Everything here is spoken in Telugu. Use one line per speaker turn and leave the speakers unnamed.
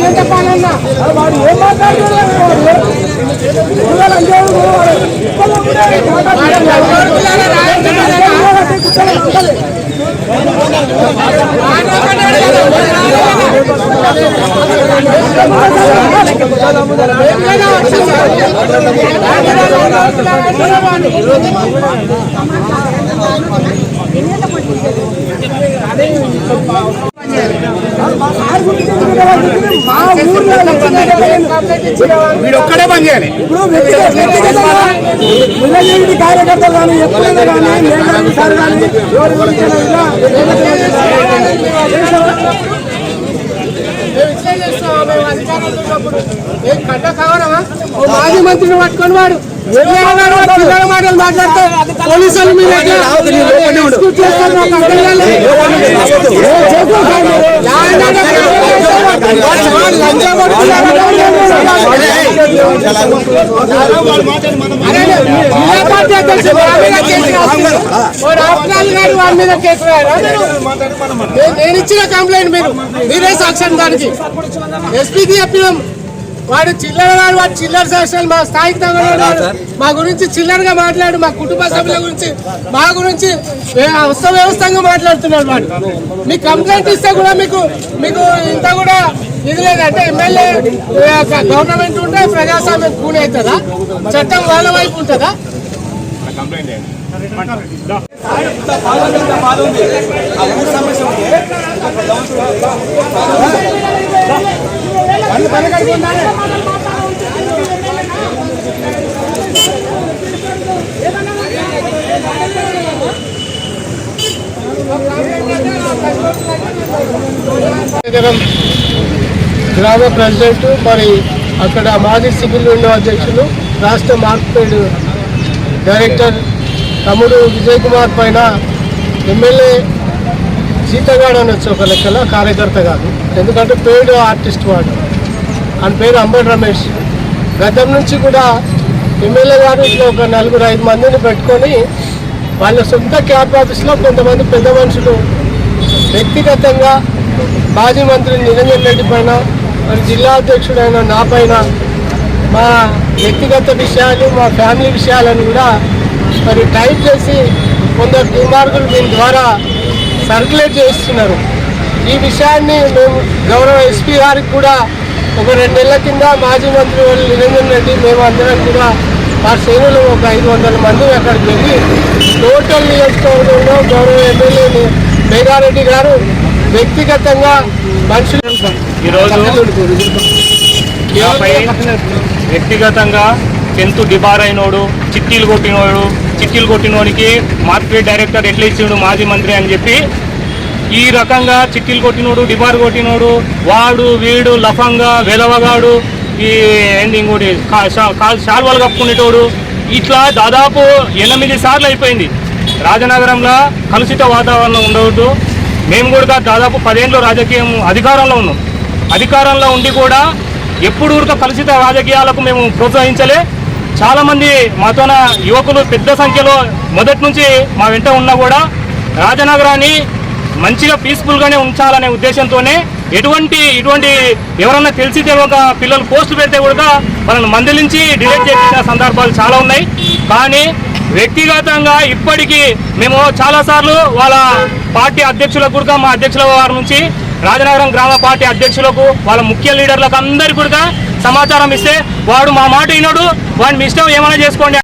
ఏం చెప్పాలన్నా వాడు ఏం మాట్లాడుతున్నాడు మా
ఒక్కడే పని చేయాలి.
ఇప్పుడు కార్యకర్తలు కానీ ఎప్పుడైనా కానీ కానీ సార్ కానీ మాజీ మంత్రిని పట్టుకొని వాడు మాటలు మాట్లాడితే పోలీసులు మీద ఎక్స్క్యూజ్ నేను- ఇచ్చిన కంప్లైంట్ మీరు మీరే సాక్ష్యం దానికి ఎస్పీకి చెప్పినాం వాడు చిల్లర వాడు వాడు చిల్లర సాక్షన్ మా స్థాయికి తగ్గడు మా గురించి చిల్లరగా మాట్లాడు మా కుటుంబ సభ్యుల గురించి మా గురించి వే- అవస్థ మాట్లాడుతున్నాడు వాడు. మీకు కంప్లైంట్ ఇస్తే కూడా మీకు మీకు ఇంత కూడా ఇది లేదంటే ఎమ్మెల్యే గవర్నమెంట్ ఉంటే ప్రజాస్వామ్యం కూని అవుతుందా? చట్టం వాళ్ళ వైపు ఉంటుందా?
నగరం గ్రామ ప్రెసిడెంట్ మరి అక్కడ మాజీ సివిల్ విండో అధ్యక్షులు రాష్ట్ర మార్కెట్ డైరెక్టర్ తమ్ముడు విజయ్ కుమార్ పైన ఎమ్మెల్యే సీతగాడు అనొచ్చు ఒక లెక్కల కార్యకర్త కాదు. ఎందుకంటే పేడు ఆర్టిస్ట్ వాడు. ఆయన పేరు అంబర్ రమేష్. గతం నుంచి కూడా ఎమ్మెల్యే గారు ఇట్లా ఒక నలుగురు ఐదు మందిని పెట్టుకొని వాళ్ళ సొంత క్యాబ్ ఆఫీస్లో కొంతమంది పెద్ద మనుషులు వ్యక్తిగతంగా మాజీ మంత్రి నిరంజన్ రెడ్డి పైన మరి జిల్లా అధ్యక్షుడైన నా పైన మా వ్యక్తిగత విషయాలు మా ఫ్యామిలీ విషయాలను కూడా మరి టైప్ చేసి కొందరు దుర్మార్గులు దీని ద్వారా సర్క్యులేట్ చేస్తున్నారు ఈ విషయాన్ని మేము గౌరవ ఎస్పీ గారికి కూడా ఒక రెండు నెలల కింద మాజీ మంత్రి వాళ్ళు నిరంజన్ రెడ్డి మేము అందరం కూడా మా శ్రేణులు ఒక ఐదు వందల మంది అక్కడికి వెళ్ళి టోటల్ నియోజకవర్గంలో గౌరవ ఎమ్మెల్యేని మేఘారెడ్డి గారు వ్యక్తిగతంగా మనుషులు
ఈరోజు వ్యక్తిగతంగా టెన్త్ డిబార్ అయినోడు చిట్టీలు కొట్టినోడు చిట్టీలు కొట్టినోడికి మార్కెట్ డైరెక్టర్ ఎట్లా ఇచ్చిండు మాజీ మంత్రి అని చెప్పి ఈ రకంగా చిట్టీలు కొట్టినోడు డిబార్ కొట్టినోడు వాడు వీడు లఫంగా వెలవగాడు ఈ ఏంటి ఇంకోటి కా- షా- కా- కప్పుకునేటోడు ఇట్లా దాదాపు ఎనిమిది సార్లు అయిపోయింది. రాజనగరంలో కలుషిత వాతావరణం ఉండవద్దు. మేము కూడా దాదాపు పదేళ్ళు రాజకీయం అధికారంలో ఉన్నాం. అధికారంలో ఉండి కూడా ఎప్పుడు ఊరిక కలుషిత రాజకీయాలకు మేము ప్రోత్సహించలే. చాలామంది మాతోన యువకులు పెద్ద సంఖ్యలో మొదటి నుంచి మా వెంట ఉన్నా కూడా రాజనగరాన్ని మంచిగా పీస్ఫుల్గానే ఉంచాలనే ఉద్దేశంతోనే ఎటువంటి ఇటువంటి ఎవరన్నా తెలిసి తెలియక పిల్లలు పోస్టులు పెడితే కూడా వాళ్ళని మందలించి డిలీట్ చేసిన సందర్భాలు చాలా ఉన్నాయి. కానీ వ్యక్తిగతంగా ఇప్పటికీ మేము చాలాసార్లు వాళ్ళ పార్టీ అధ్యక్షులకు కూడా మా అధ్యక్షుల వారి నుంచి రాజనగరం గ్రామ పార్టీ అధ్యక్షులకు వాళ్ళ ముఖ్య లీడర్లకు అందరికీ కూడా సమాచారం ఇస్తే వాడు మా మాట వినడు. వాడిని ఇష్టం ఏమైనా చేసుకోండి